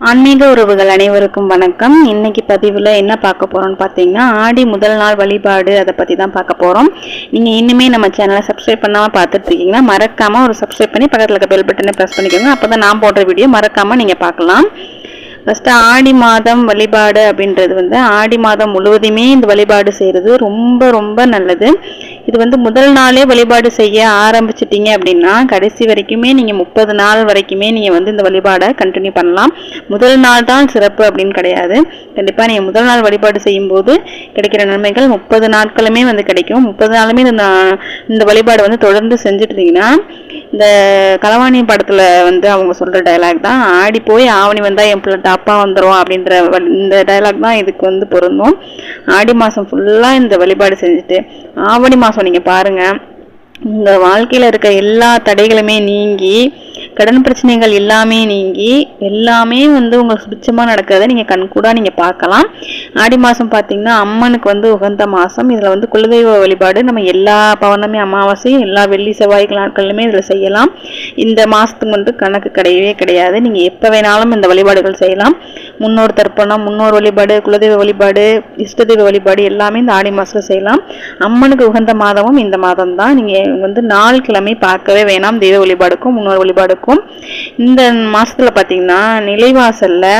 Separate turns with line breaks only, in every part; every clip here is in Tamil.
ஆன்மீக உறவுகள் அனைவருக்கும் வணக்கம். இன்னைக்கு பதிவில் என்ன பார்க்க போகிறோம்னு பார்த்தீங்கன்னா ஆடி முதல் நாள் வழிபாடு அதை பற்றி தான் பார்க்க போகிறோம் நீங்கள் இன்னுமே நம்ம சேனலை சப்ஸ்கிரைப் பண்ணாமல் பார்த்துட்டு இருக்கீங்கன்னா மறக்காமல் ஒரு சப்ஸ்கிரைப் பண்ணி பக்கத்தில் இருக்க பெல் பட்டனை ப்ரெஸ் பண்ணிக்கோங்க. அப்போ தான் நான் போடுற வீடியோ மறக்காமல் நீங்கள் பார்க்கலாம். ஃபஸ்ட்டு ஆடி மாதம் வழிபாடு அப்படின்றது வந்து ஆடி மாதம் முழுவதுமே இந்த வழிபாடு செய்கிறது ரொம்ப ரொம்ப நல்லது. இது வந்து முதல் நாளே வழிபாடு செய்ய ஆரம்பிச்சிட்டிங்க அப்படின்னா கடைசி வரைக்குமே நீங்கள் முப்பது நாள் வரைக்குமே நீங்கள் வந்து இந்த வழிபாடை கண்டினியூ பண்ணலாம். முதல் நாள் தான் சிறப்பு அப்படின்னு கிடையாது. கண்டிப்பாக நீங்கள் முதல் நாள் வழிபாடு செய்யும்போது கிடைக்கிற நன்மைகள் முப்பது நாட்களுமே வந்து கிடைக்கும். முப்பது நாளுமே இந்த இந்த வழிபாடு வந்து தொடர்ந்து செஞ்சுட்டு இந்த களவாணி படத்தில் வந்து அவங்க சொல்கிற டயலாக் தான் ஆடி போய் ஆவணி வந்தால் என் பிள்ளை டாப்பா வந்துடும் அப்படின்ற வ- இந்த டயலாக் தான் இதுக்கு வந்து பொருந்தும். ஆடி மாதம் ஃபுல்லாக இந்த வழிபாடு செஞ்சுட்டு ஆவணி மாதம் சொன்னீங்க பாருங்க. உங்கள் வாழ்க்கையில் இருக்க எல்லா தடைகளுமே நீங்கி கடன் பிரச்சனைகள் எல்லாமே நீங்கி எல்லாமே வந்து உங்களுக்கு சுபிச்சமாக நடக்கிறத நீங்கள் கண்கூடாக நீங்கள் பார்க்கலாம். ஆடி மாதம் பார்த்தீங்கன்னா அம்மனுக்கு வந்து உகந்த மாதம் இதில் வந்து குலதெய்வ வழிபாடு நம்ம எல்லா பௌர்ணமி அமாவாசையும் எல்லா வெள்ளி செவ்வாய் நாட்களிலுமே இதில் செய்யலாம். இந்த மாதத்துக்கு வந்து கணக்கு கிடையவே கிடையாது. நீங்கள் எப்போ வேணாலும் இந்த வழிபாடுகள் செய்யலாம். முன்னோர் தர்ப்பணம் முன்னோர் வழிபாடு குலதெய்வ வழிபாடு இஷ்ட தெய்வ வழிபாடு எல்லாமே இந்த ஆடி மாதத்தில் செய்யலாம். அம்மனுக்கு உகந்த மாதமும் இந்த மாதம் தான் நீங்கள் வந்து நாள் கிழமை பார்க்கவே வேணாம். தெய்வ வழிபாடுக்கும் முன்னோர் வழிபாடுக்கும். இந்த மாதத்தில் பார்த்தீங்கன்னா நிலைவாசலில்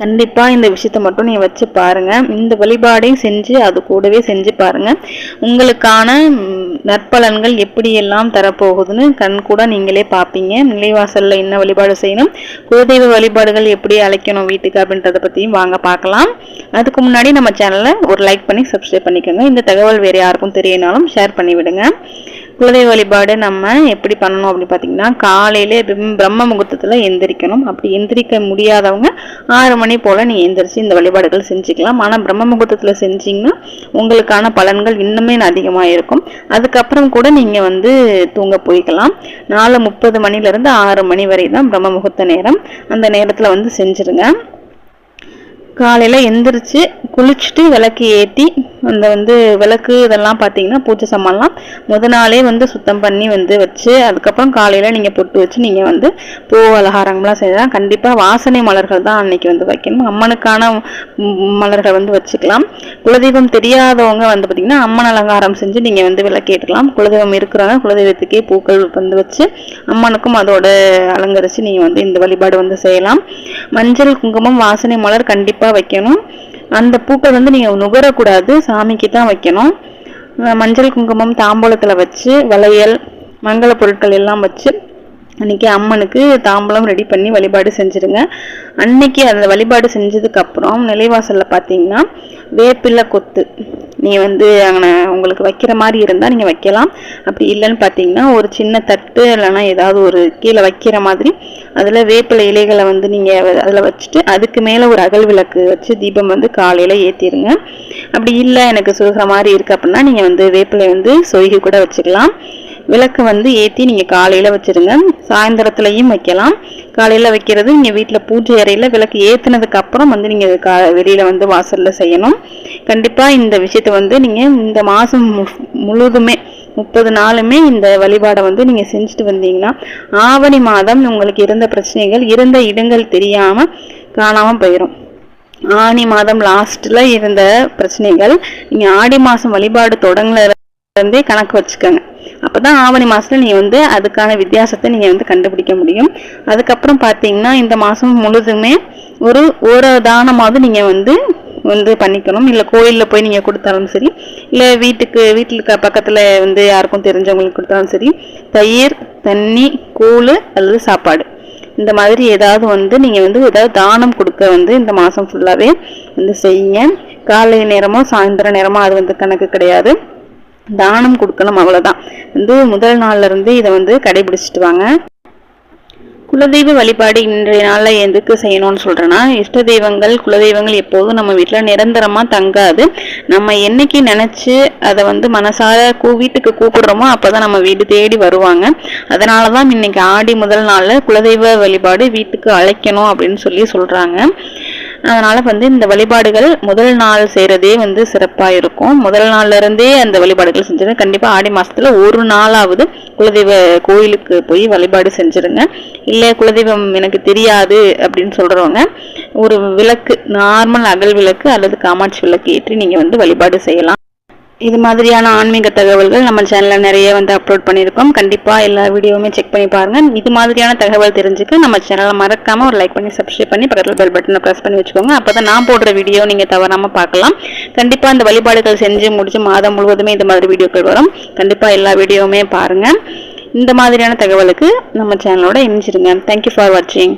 கண்டிப்பாக இந்த விஷயத்தை மட்டும் நீங்கள் வச்சு பாருங்கள் இந்த வழிபாடையும் செஞ்சு அது கூடவே செஞ்சு பாருங்கள் உங்களுக்கான நற்பலன்கள் எப்படியெல்லாம் தரப்போகுதுன்னு கண் கூட நீங்களே பார்ப்பீங்க நிலைவாசலில் என்ன வழிபாடு செய்யணும்? குலதெய்வ வழிபாடுகள் எப்படி அழைக்கணும் வீட்டுக்கு அப்படின்றத பற்றியும் வாங்க பார்க்கலாம் அதுக்கு முன்னாடி நம்ம சேனலை ஒரு லைக் பண்ணி சப்ஸ்கிரைப் பண்ணிக்கோங்க. இந்த தகவல் வேறு யாருக்கும் தெரியனாலும் ஷேர் பண்ணிவிடுங்க. குலதெய்வ வழிபாடு நம்ம எப்படி பண்ணணும் அப்படின்னு பார்த்தீங்கன்னா காலையிலே பிரம்ம முகூர்த்தத்தில் எந்திரிக்கணும். அப்படி எந்திரிக்க முடியாதவங்க ஆறு மணி போல் நீ எந்திரிச்சு இந்த வழிபாடுகள் செஞ்சுக்கலாம். ஆனால் பிரம்ம முகூர்த்தத்தில் செஞ்சிங்கன்னா உங்களுக்கான பலன்கள் இன்னுமே அதிகமாக இருக்கும். அதுக்கப்புறம் கூட நீங்கள் வந்து தூங்க போய்க்கலாம். நாலு முப்பது மணிலேருந்து ஆறு மணி வரை தான் பிரம்ம முகூர்த்த நேரம். அந்த நேரத்தில் வந்து செஞ்சுருங்க. காலையில் எந்திரிச்சு குளிச்சுட்டு விளக்கு ஏற்றி அந்த வந்து விளக்கு இதெல்லாம் பார்த்தீங்கன்னா பூஜை சாமான்லாம் முத நாளே வந்து சுத்தம் பண்ணி வந்து வச்சு அதுக்கப்புறம் காலையில் நீங்கள் பொட்டு வச்சு நீங்கள் வந்து பூ அலகாரங்கள்லாம் செய்யலாம் கண்டிப்பாக வாசனை மலர்கள் தான் அன்னைக்கு வந்து வைக்கணும். அம்மனுக்கான மலர்கள் வந்து வச்சுக்கலாம். குலதெய்வம் தெரியாதவங்க வந்து பார்த்தீங்கன்னா அம்மன் அலங்காரம் செஞ்சு நீங்கள் வந்து விளக்கேற்றலாம் குலதெய்வம் இருக்கிறவங்க குலதெய்வத்துக்கே பூக்கள் வந்து வச்சு அம்மனுக்கும் அதோட அலங்கரித்து நீங்கள் வந்து இந்த வழிபாடு வந்து செய்யலாம். மஞ்சள் குங்குமம் வாசனை மலர் கண்டிப்பாக வைக்கணும். அந்த பூக்கள் வந்து நீங்கள் நுகரக்கூடாது. சாமிக்கு தான் வைக்கணும். மஞ்சள் குங்குமம் தாம்பூலத்தில் வச்சு வளையல் மங்கள பொருட்கள் எல்லாம் வச்சு அன்றைக்கி அம்மனுக்கு தாம்பூலம் ரெடி பண்ணி வழிபாடு செஞ்சுருங்க. அன்னைக்கு அந்த வழிபாடு செஞ்சதுக்கப்புறம் நிலைவாசலில் பார்த்தீங்கன்னா வேப்பிலை கொத்து. நீங்கள் வந்து அங்கே உங்களுக்கு வைக்கிற மாதிரி இருந்தால் நீங்கள் வைக்கலாம். அப்படி இல்லைன்னு பார்த்தீங்கன்னா ஒரு சின்ன தட்டு இல்லைன்னா ஏதாவது ஒரு கீழே வைக்கிற மாதிரி அதில் வேப்பிலை இலைகளை வந்து நீங்கள் அதில் வச்சுட்டு அதுக்கு மேலே ஒரு அகல் விளக்கு வச்சு தீபம் வந்து காலையில் ஏற்றிடுங்க அப்படி இல்லை எனக்கு சுடுற மாதிரி இருக்குது அப்படின்னா நீங்கள் வந்து வேப்பிலை வந்து சொய்கி கூட வச்சுக்கலாம். விளக்கு வந்து ஏற்றி நீங்கள் காலையில் வச்சிருங்க. சாயந்தரத்துலையும் வைக்கலாம். காலையில் வைக்கிறது நீங்கள் வீட்டில் பூஜை அறையில் விளக்கு ஏற்றினதுக்கப்புறம் வந்து நீங்கள் கா வெளியில் வந்து வாசலில் செய்யணும். கண்டிப்பாக இந்த விஷயத்தை வந்து நீங்கள் இந்த மாதம் முழுவதுமே முப்பது நாளுமே இந்த வழிபாடை வந்து நீங்கள் செஞ்சுட்டு வந்தீங்கன்னா ஆவணி மாதம் உங்களுக்கு இருந்த பிரச்சனைகள் இருந்த இடங்கள் தெரியாமல் காணாமல் போயிடும் ஆனி மாதம் லாஸ்ட்டில் இருந்த பிரச்சனைகள் நீங்கள் ஆடி மாதம் வழிபாடு தொடங்கல இருந்தே கணக்கு வச்சுக்கோங்க. அப்போ தான் ஆவணி மாதத்தில் நீங்கள் வந்து அதுக்கான வித்தியாசத்தை நீங்கள் வந்து கண்டுபிடிக்க முடியும். அதுக்கப்புறம் பார்த்தீங்கன்னா இந்த மாதம் முழுதுமே ஒரு ஒரு தானமாவது நீங்கள் வந்து வந்து பண்ணிக்கணும். இல்லை கோயிலில் போய் நீங்கள் கொடுத்தாலும் சரி இல்லை வீட்டுக்கு வீட்டில் இருக்க பக்கத்தில் வந்து யாருக்கும் தெரிஞ்சவங்களுக்கு கொடுத்தாலும் சரி தயிர் தண்ணி கூழ் அல்லது சாப்பாடு. இந்த மாதிரி ஏதாவது வந்து நீங்கள் வந்து ஏதாவது தானம் கொடுக்க வந்து இந்த மாதம் ஃபுல்லாகவே வந்து செய்யுங்க. காலை நேரமோ சாயந்தர நேரமோ அது வந்து கணக்கு கிடையாது. தானம் கொடுக்கணும் அவ்வளோதான் வந்து முதல் நாள்லேருந்து இதை வந்து கடைபிடிச்சிட்டு வாங்க. குலதெய்வ வழிபாடு இன்றைய நாளில் எதுக்கு செய்யணும்னு சொல்கிறேன்னா இஷ்ட தெய்வங்கள் குலதெய்வங்கள் எப்போதும் நம்ம வீட்டில் நிரந்தரமாக தங்காது. நம்ம என்னைக்கு நினச்சி அதை வந்து மனசார கூ வீட்டுக்கு கூப்பிடுறோமோ அப்போ தான் நம்ம வீடு தேடி வருவாங்க. அதனால தான் இன்னைக்கு ஆடி முதல் நாளில் குலதெய்வ வழிபாடு வீட்டுக்கு அழைக்கணும் அப்படின்னு சொல்லி சொல்கிறாங்க அதனால் வந்து இந்த வழிபாடுகள் முதல் நாள் செய்கிறதே வந்து சிறப்பாக இருக்கும். முதல் நாள்லேருந்தே அந்த வழிபாடுகள் செஞ்சிருங்க. கண்டிப்பாக ஆடி மாதத்தில் ஒரு நாளாவது குலதெய்வ கோயிலுக்கு போய் வழிபாடு செஞ்சுருங்க. இல்லை குலதெய்வம் எனக்கு தெரியாது அப்படின்னு சொல்கிறவங்க ஒரு விளக்கு நார்மல் அகல் விளக்கு அல்லது காமாட்சி விளக்கு ஏற்றி நீங்கள் வந்து வழிபாடு செய்யலாம். இது மாதிரியான ஆன்மீக தகவல்கள் நம்ம சேனலில் நிறைய வந்து அப்லோட் பண்ணியிருக்கோம். கண்டிப்பாக எல்லா வீடியோவுமே செக் பண்ணி பாருங்கள் இது மாதிரியான தகவல் தெரிஞ்சுக்க நம்ம சேனலை மறக்காமல் ஒரு லைக் பண்ணி சப்ஸ்கிரைப் பண்ணி பக்கத்தில் பெல் பட்டனை ப்ரெஸ் பண்ணி வச்சுக்கோங்க. அப்போ தான் நான் போடுற வீடியோ நீங்கள் தவறாமல் பார்க்கலாம். கண்டிப்பாக இந்த வழிபாடுகள் செஞ்சு முடிச்சு மாதம் முழுவதுமே இந்த மாதிரி வீடியோக்கள் வரும். கண்டிப்பாக எல்லா வீடியோவுமே பாருங்கள் இந்த மாதிரியான தகவலுக்கு நம்ம சேனலோட இணைஞ்சிருங்க. தேங்க்யூ ஃபார் வாட்சிங்